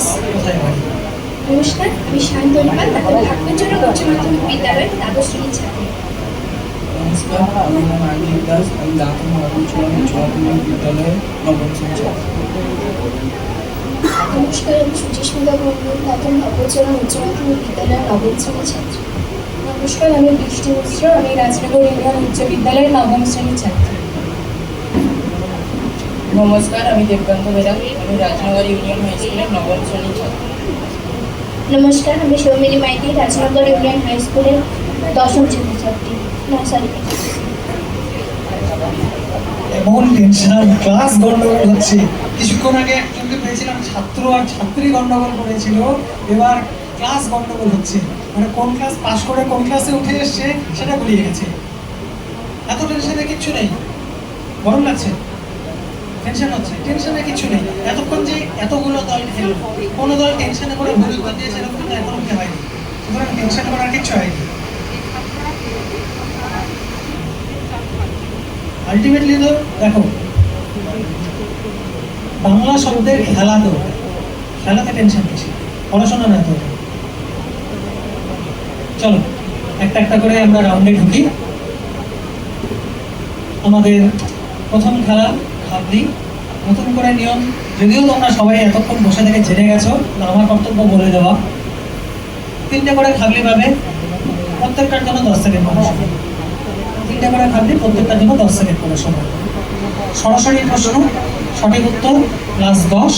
Class. কোথায় নমস্কার আমি শান্তনী পাল উচ্চ মাধ্যমিক বিদ্যালয়ের দ্বাদশ শ্রেণির ছাত্রী। নমস্কার আমার নাম আঞ্জিক দাস আমি দাঁতন উচ্চ মাধ্যমিক বিদ্যালয়ে নবম শ্রেণি ছাত্র। নমস্কার আমি সুচিস্মিতা মন্ডল দাতন ভাগ্যচরণ উচ্চ মাধ্যমিক বিদ্যালয়ের নবম শ্রেণির ছাত্রী। নমস্কার আমি বৃষ্টি মিশ্র। আমি রাজনগর ইউনিয়ন উচ্চ বিদ্যালয়ের নবম শ্রেণির ছাত্রী। নমস্কার আমি দেবকান্ত বেরা আমি রাজনগর ইউনিয়ন হাই স্কুলের নবম শ্রেণির ছাত্র। নমস্কার আমি সৌমিলি মাইতি রাজনগর ইউনিয়ন হাই স্কুলের দশম শ্রেণির ছাত্রী নর্সারি এমন টেনশন ক্লাস গন্ডগোল হচ্ছে। কিছুক্ষণ আগে একজনকে পেয়েছিলাম ছাত্র আর ছাত্রী গন্ডগোল করেছিল। এবার ক্লাস গন্ডগোল হচ্ছে। মানে কোন ক্লাস পাশ করে কোন ক্লাসে উঠে এসছে সেটা গুলিয়ে গেছে। এত টেনশনে কিচ্ছু নেই। গরম লাগছে। টেনশন হচ্ছে টেনশনে কিছু নেই। এতক্ষণ যে এতগুলো দল খেললো কোনো দল টেনশনে করে ভুল উত্তর দিয়েছে এরকম কিন্তু এখনও কেউ হয়নি। সুতরাং টেনশন করার কিছু হয়নি। আলটিমেটলি তো দেখো, বাংলা শব্দের খেলা তো, খেলাতে টেনশন বেশি, পড়াশোনা না তো। চলো, একটা একটা করে আমরা রাউন্ডে ঢুকি। আমাদের প্রথম খেলা খাবলি নতুন করে নিয়ম, যদিও তোমরা সবাই এতক্ষণ বসে থেকে জেনে গেছো আমার কর্তব্য বলে দেওয়া। তিনটে করে খাবলি পাবে, প্রত্যেকটার জন্য দশ সেকেন্ড করে সময়। তিনটে করে খাবলি, প্রত্যেকটার জন্য দশ সেকেন্ড করে সময়। সরাসরি প্রশ্ন, সঠিক উত্তর প্লাস দশ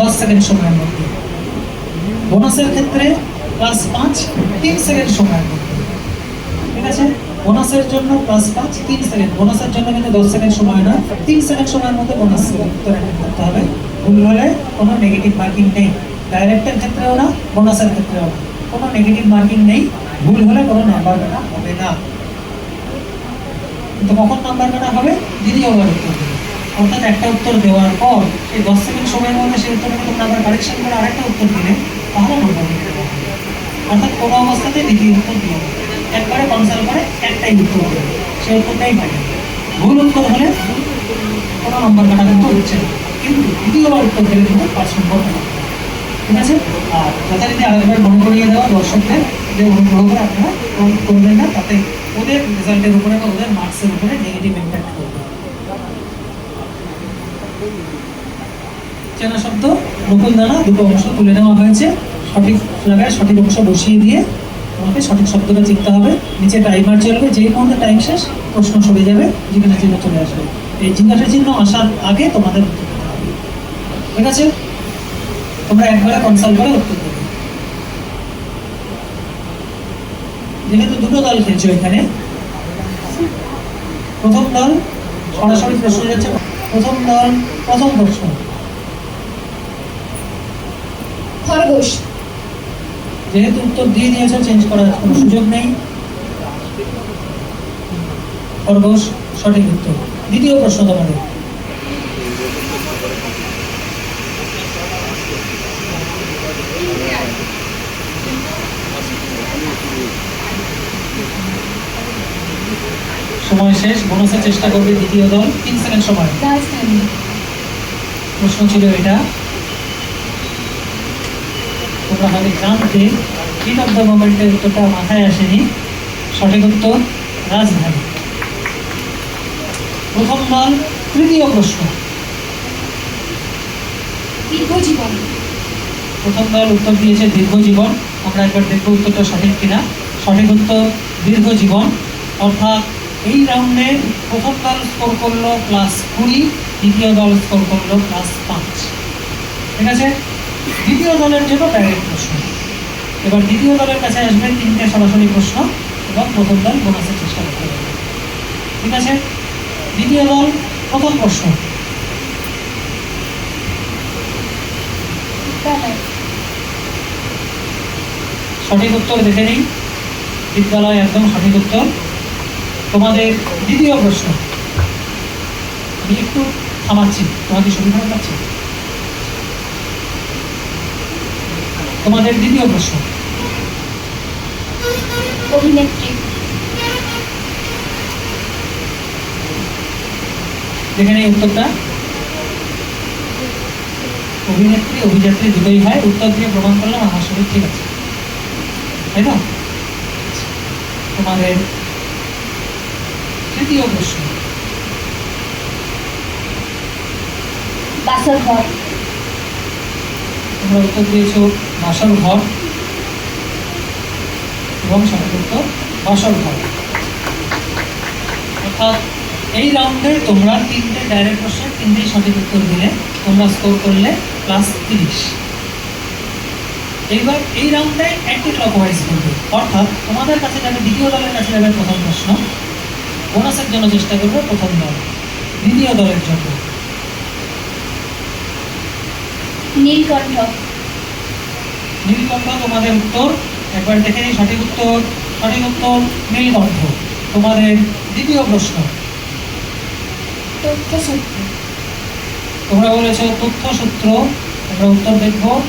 দশ সেকেন্ড সময়ের মধ্যে। বোনাসের ক্ষেত্রে প্লাস পাঁচ, তিন সেকেন্ড সময়ের মধ্যে। ঠিক আছে? বোনাসের জন্য প্লাস পাঁচ, তিন সেকেন্ড বোনাসের জন্য কিন্তু দশ সেকেন্ড সময় না তিন সেকেন্ড সময়ের মধ্যে বোনাস উত্তর করতে হবে। ভুল হলে কোনো নেগেটিভ মার্কিং নেই। ডাইরেক্টের ক্ষেত্রেও না, বোনাসের ক্ষেত্রেও না। কোনো নেগেটিভ মার্কিং নেই, ভুল হলে কোনো নাম্বার কাটা হবে না। কিন্তু কখন নাম্বার কাটা হবে? দ্বিতীয়বার উত্তর দেবে। অর্থাৎ একটা উত্তর দেওয়ার পর সেই দশ সেকেন্ড সময়ের মধ্যে সেই উত্তরটাকে তোমরা আবার কারেকশন করে আরেকটা উত্তর দিলে তাহলে নাম্বার দিতে হবে। অর্থাৎ কোনো অবস্থাতে দ্বিতীয় উত্তর দিয়ে। একবারে কনসাল করে একটাই উত্তর দেবে সেই উত্তরটাই পাবে ভুল উত্তর হলে কোনো নম্বর কাটা কিন্তু হচ্ছে না। কিন্তু দ্বিতীয়বার উত্তর দিলে কিন্তু পাঁচ নম্বর ঠিক আছে? আর যথারীতি আরেকবার মনে করিয়ে দেওয়া দর্শকদের, যে অনুগ্রহ করে আপনারা করবেন না, তাতে ওদের রেজাল্টের উপরে বা ওদের মার্কসের উপরে নেগেটিভ ইম্প্যাক্ট করবে। চেনা শব্দ, নকুল দানা, দুটো অংশ তুলে নেওয়া হয়েছে। সঠিক জায়গায় সঠিক অংশ বসিয়ে দিয়ে তোমাকে সঠিক শব্দটা চিনতে হবে। নিচে টাইমার চলবে যেই মুহূর্তে টাইম শেষ, প্রশ্ন সরে যাবে জিজ্ঞাসা চিহ্ন চলে আসবে। এই জিজ্ঞাসা চিহ্ন আসার আগে তোমাদের ঠিক আছে? তোমরা একবারে কনসাল্ট করে উত্তর দেবে। যেহেতু দুটো দল খেলছো এখানে, প্রথম দল সরাসরি প্রশ্ন যাচ্ছে, প্রথম দল প্রথম প্রশ্ন। খরগোশ যেহেতু উত্তর দিয়ে দিয়েছ চেঞ্জ করার কোনো সুযোগ নেই। খরগোশ সঠিক উত্তর। দ্বিতীয় প্রশ্ন তোমাদের। সময় শেষ বোনাসের চেষ্টা করবে দ্বিতীয় দল। তিন সেকেন্ড সময়। প্রশ্ন ছিল এটা। তোমরা হয়তো জানতে হিট অফ দ্য মোমেন্টের উত্তরটা মাথায় আসেনি। সঠিক উত্তর রাজধানী। প্রথম দল তৃতীয় প্রশ্ন। দীর্ঘজীবন। প্রথম দল উত্তর দিয়েছে দীর্ঘ জীবন আমরা একবার দেখব উত্তরটা সঠিক কিনা। সঠিক উত্তর দীর্ঘ জীবন অর্থাৎ এই রাউন্ডে প্রথম দল স্কোর করল প্লাস কুড়ি দ্বিতীয় দল স্কোর করল প্লাস পাঁচ। ঠিক আছে? দ্বিতীয় দলের জন্য ডাইরেক্ট প্রশ্ন। এবার দ্বিতীয় দলের কাছে আসবে তিনটে সরাসরি প্রশ্ন এবং প্রথম দল বোনাসের চেষ্টা করতে পারবে। ঠিক আছে? দ্বিতীয় দল প্রথম প্রশ্ন। সঠিক উত্তর দেখে নিই। বিদ্যালয় একদম সঠিক উত্তর। তোমাদের দ্বিতীয় প্রশ্ন। আমি একটু থামাচ্ছি। তোমাদের সুবিধা পাচ্ছি তোমাদের দ্বিতীয় প্রশ্ন। অভিনেত্রী। দেখে নেই উত্তরটা? অভিনেত্রী অভিযাত্রী দুটোই হয়। উত্তর দিয়ে প্রমাণ করলাম আমার শরীর ঠিক আছে। তাই না? তোমাদের তৃতীয় প্রশ্ন। বাসর ঘর। তোমরা উত্তর দিয়েছ, বাসর ঘর এবং সঠিক বাসর ঘর। অর্থাৎ এই রাউন্ডে তোমরা তিনটে ডাইরেক্ট কোশ্চেন তিনটেই সঠিক উত্তর দিলে। তোমরা স্কোর করলে প্লাস তিরিশ। এইবার এই রাউন্ডে অ্যান্টি ক্লকওয়াইজ করবে। অর্থাৎ তোমাদের কাছে যাবে, দ্বিতীয় দলের কাছে যাবে প্রথম প্রশ্ন। বোনাসের জন্য চেষ্টা করবে প্রথম দল। দ্বিতীয় দলের জন্য। নীলকণ্ঠ। নীলকণ্ঠ তোমাদের উত্তর। একবার দেখে নিই সঠিক উত্তর। সঠিক উত্তর নীলকণ্ঠ। তোমাদের দ্বিতীয় প্রশ্ন। তথ্যসূত্র। তোমরা বলেছ তথ্যসূত্র। আমরা উত্তর দেখব।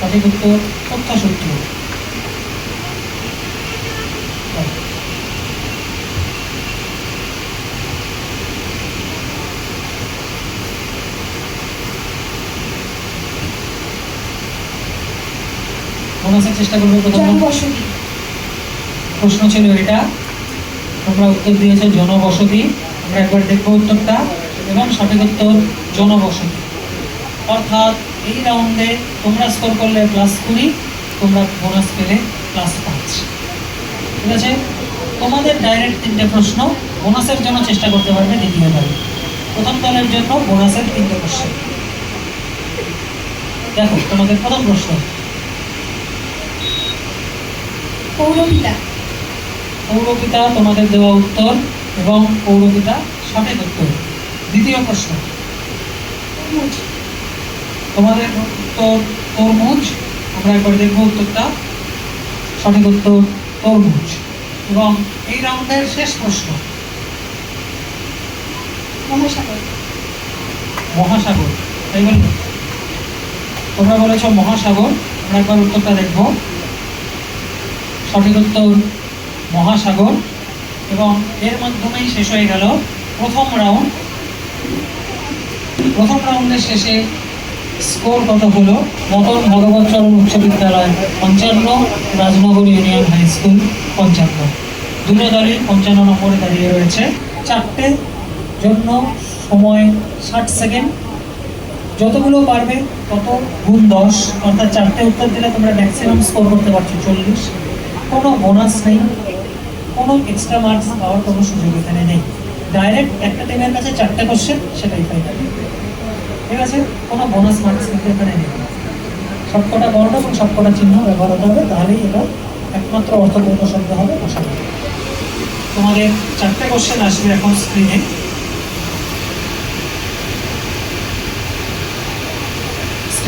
সঠিক উত্তর তথ্যসূত্র। বোনাসের চেষ্টা করবে প্রথম। জনবসতি প্রশ্ন ছিল এটা। তোমরা উত্তর দিয়েছ জনবসতি। আমরা একবার দেখব উত্তরটা। এবং সঠিক উত্তর জনবসতি। অর্থাৎ এই রাউন্ডে তোমরা স্কোর করলে প্লাস কুড়ি তোমরা বোনাস পেলে প্লাস পাঁচ। ঠিক আছে? তোমাদের ডাইরেক্ট তিনটে প্রশ্ন। বোনাসের জন্য চেষ্টা করতে পারবে দ্বিতীয় দলে প্রথম দলের জন্য বোনাসের তিনটে প্রশ্ন। দেখো তোমাদের প্রথম প্রশ্ন। পৌরপিতা। পৌরপিতা তোমাদের দেওয়া উত্তর এবং পৌরপিতা সঠিক উত্তর। দ্বিতীয় প্রশ্ন। তোমাদের উত্তর তরমুজ। আমরা একবার দেখব উত্তরটা। সঠিক উত্তর তরমুজ। এবং এই রাউন্ডের শেষ প্রশ্ন। মহাসাগর। মহাসাগর। তাই বলি? তোমরা বলেছ মহাসাগর। আমরা একবার উত্তরটা দেখব। সঠিক উত্তর মহাসাগর এবং এর মাধ্যমেই শেষ হয়ে গেল প্রথম রাউন্ড। প্রথম রাউন্ডের শেষে স্কোর কত হলো? মতন ভগবত চরণ উচ্চ বিদ্যালয় পঞ্চান্ন, রাজনগর ইউনিয়ন হাই স্কুল পঞ্চান্ন। দুটো দলই পঞ্চান্ন নম্বরে দাঁড়িয়ে রয়েছে। চারটে জন্য সময় ষাট সেকেন্ড। যতগুলো পারবে তত গুণ দশ, অর্থাৎ চারটে উত্তর দিলে তোমরা ম্যাক্সিমাম স্কোর করতে পারছ চল্লিশ। কোনো বোনাস নেই, কোনো এক্সট্রা মার্কস পাওয়ার কোনো সুযোগ এখানে নেই। ডাইরেক্ট একটা টিমের কাছে চারটে কোশ্চেন সেটাই ফাইনাল ঠিক আছে? কোনো বোনাস মার্কস কিন্তু এখানে নেই। সবকটা বর্ণ এবং সবকটা চিহ্ন ব্যবহার হতে হবে, তাহলেই এটা একমাত্র অর্থপূর্ণ শব্দ হবে তোমাদের চারটে কোশ্চেন আসবে এখন স্ক্রিনে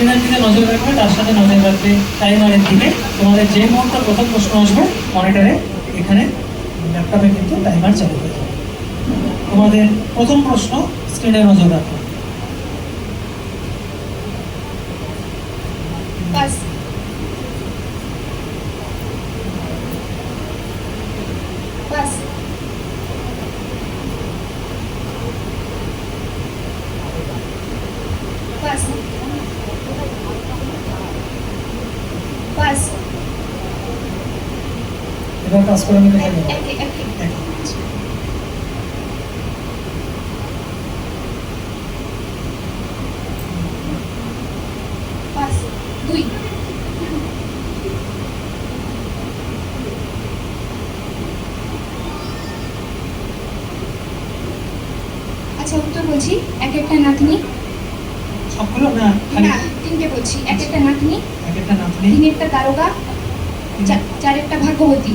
স্ক্রিনের দিকে নজর রাখবে, তার সাথে নজর রাখবে টাইমারের দিকে। তোমাদের যে মুহূর্তে প্রথম প্রশ্ন আসবে মনিটরে এখানে ল্যাপটপে কিন্তু টাইমার চালু হয়ে যাবে। তোমাদের প্রথম প্রশ্ন স্ক্রিনে নজর রাখো বাস বাস বাস বাস এবার কাজ করে নিতে থাকবে আচ্ছা উত্তর বলছি এক একটা নাতনি? সবগুলো? না না তিনটে বলছি। এক একটা নাতনি? এক একটা নাতনি। তিন একটা তারকা চার একটা ভাগ্যবতী।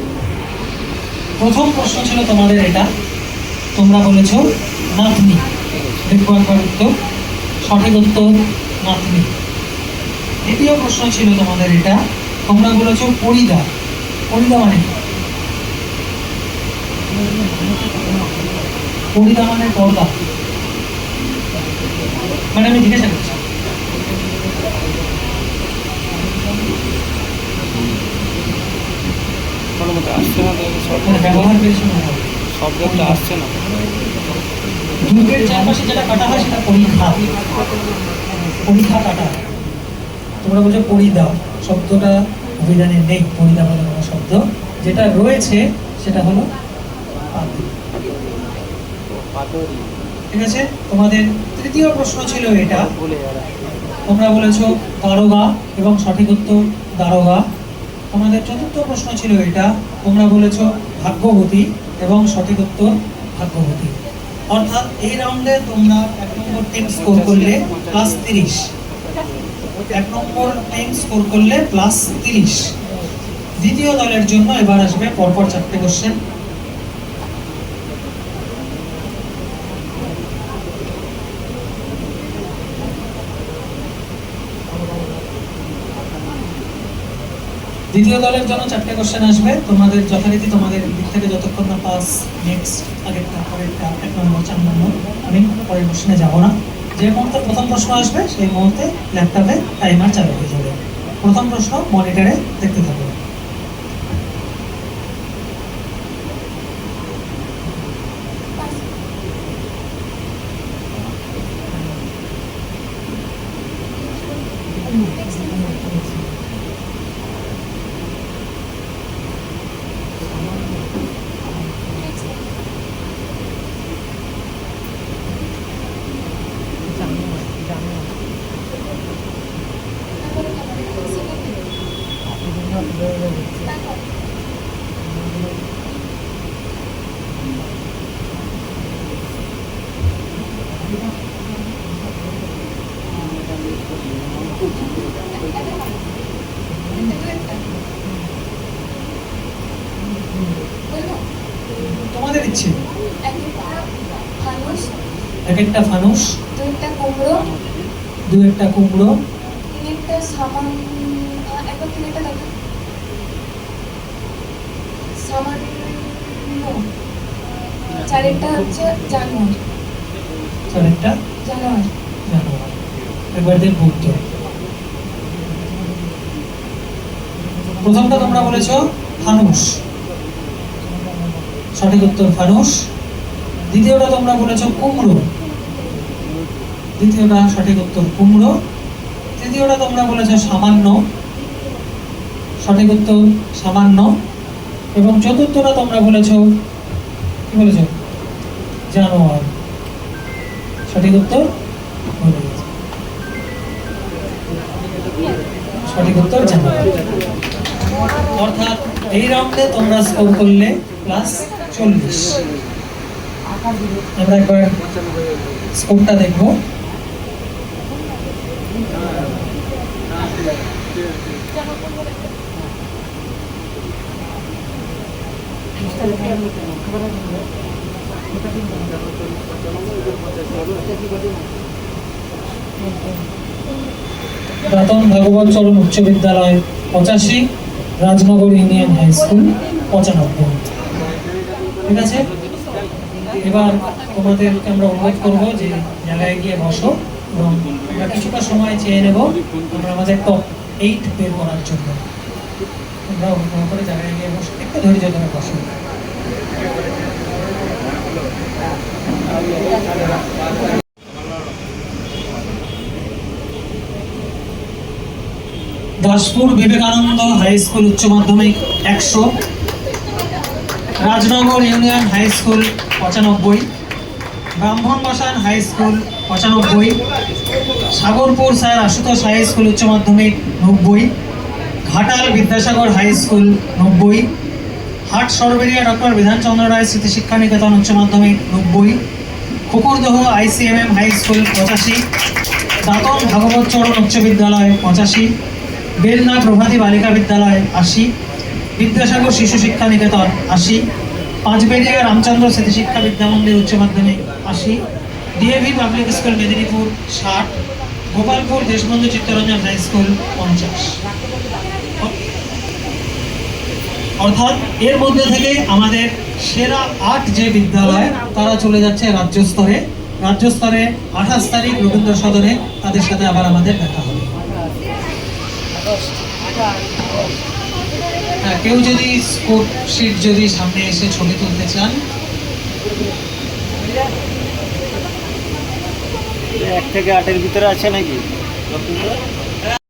প্রথম প্রশ্ন ছিল তোমাদের এটা। তোমরা বলেছ, নাতনি। দেখব একবার উত্তর। সঠিক উত্তর, নাতনি। দ্বিতীয় প্রশ্ন ছিল তোমাদের এটা। তোমরা বলেছ, পরিদা। পরিদা মানে পরিদা মানে পর্দা। মানে আমি জিজ্ঞাসা করছি। কোনো মতো আসছে না তো শব্দ মানে শব্দটা আসছে না। দুর্গের চারপাশে যেটা কাটা হয় সেটা পরীক্ষা পরীক্ষা কাটা। তোমরা বলছো পরিদা। শব্দটা অভিধানে নেই। পরিদা বলে কোনো শব্দ। যেটা রয়েছে সেটা হলো। ঠিক আছে? তোমাদের তৃতীয় প্রশ্ন ছিল এটা। তোমরা বলেছ দারোগা এবং সঠিক উত্তর দারোগা। তোমাদের চতুর্থ প্রশ্ন ছিল এটা। তোমরা বলেছ ভাগ্যবতী এবং সঠিক উত্তর ভাগ্যবতী। অর্থাৎ এই রাউন্ডে তোমরা এক নম্বর টিম স্কোর করলে প্লাস তিরিশ। এক নম্বর টিম স্কোর করলে প্লাস তিরিশ। দ্বিতীয় দলের জন্য এবার আসবে পরপর চারটে কোশ্চেন দ্বিতীয় দলের জন্য চারটে কোশ্চেন আসবে। তোমাদের যথারীতি তোমাদের দিক থেকে যতক্ষণ না পাস নেক্সট আগেরটা পরেরটা এক নম্বর, চার নম্বর, আমি পরের কোশ্চেনে যাব না। যে মুহূর্তে প্রথম প্রশ্ন আসবে, সেই মুহূর্তে ল্যাপটপে টাইমার চালু হয়ে যাবে। প্রথম প্রশ্ন মনিটরে দেখতে থাকো তোমাদের ইচ্ছে ফানুস এক একটা ফানুস কুমড়ো দু একটা কুমড়ো তিনটা সামান আহ, একবার তিনটা দেখো। সামান্য চারেরটা হচ্ছে জানুয়ারি। চার একটা জানুয়ারি। জানুয়ারি। একবার দেখব প্রথমটা তোমরা বলেছ ফানুস। সঠিক উত্তর ফানুস। দ্বিতীয়টা তোমরা বলেছ কুমড়ো। দ্বিতীয়টা সঠিক উত্তর কুমড়ো। তৃতীয়টা তোমরা বলেছ সামান্য। সঠিক উত্তর সামান্য। এবং চতুর্থটা তোমরা বলেছ, কি বলেছ? জানোয়ার। সঠিক উত্তর সঠিক উত্তর জানোয়ার। অর্থাৎ এই রাউন্ডে তোমরা স্কোর করলে প্লাস চল্লিশ। আমরা একবার স্কোরটা দেখব। প্রাতন ভগবত চরণ উচ্চ বিদ্যালয় পঁচাশি, রাজনগর ইউনিয়ন হাই স্কুল, পঁচানব্বই। ঠিক আছে? এবার তোমাদেরকে আমরা অনুরোধ করব যে জায়গায় গিয়ে বসো এবং কিছুটা সময় চেয়ে নেব। আমরা আমাদের এইট বের করার জন্য। তোমরা অনুগ্রহ করে জায়গায় গিয়ে বসো। একটু ধৈর্য ধরে বসো। দাসপুর বিবেকানন্দ হাই স্কুল উচ্চ মাধ্যমিক একশো। রাজনগর ইউনিয়ন হাই স্কুল পঁচানব্বই। ব্রাহ্মণ বসান হাই স্কুল পঁচানব্বই, Sagarpur sir Ashutosh high school উচ্চ মাধ্যমিক নব্বই, ঘাটাল বিদ্যাসাগর হাই স্কুল নব্বই, হাট সরবেরিয়া ডক্টর বিধানচন্দ্র রায় স্মৃতি শিক্ষা নিকেতন উচ্চ মাধ্যমিক নব্বই, কুকুরদহ আইসিএমএম হাই স্কুল পঁচাশি, দাতন ভাগবত চরণ উচ্চ বিদ্যালয় পঁচাশি বেলনা প্রভাতী বালিকা বিদ্যালয় আশি, বিদ্যাসাগর শিশু শিক্ষা নিকেতন আশি পাঁচবেড়িয়া রামচন্দ্র স্মৃতি শিক্ষা বিদ্যামন্দির উচ্চ মাধ্যমিক আশি ডিএভি পাবলিক স্কুল মেদিনীপুর ষাট গোপালপুর দেশবন্ধু চিত্তরঞ্জন হাই স্কুল পঞ্চাশ। অর্থাৎ এর মধ্যে থেকে আমাদের সেরা আট যে বিদ্যালয়, তারা চলে যাচ্ছে রাজ্য স্তরে। রাজ্য স্তরে আঠাশ তারিখ রবীন্দ্র সদনে তাদের সাথে আবার আমাদের দেখা হবে। হ্যাঁ কেউ যদি স্কোপ শিট যদি সামনে এসে ছবি তুলতে চান। এক থেকে আটের ভিতরে আছে নাকি?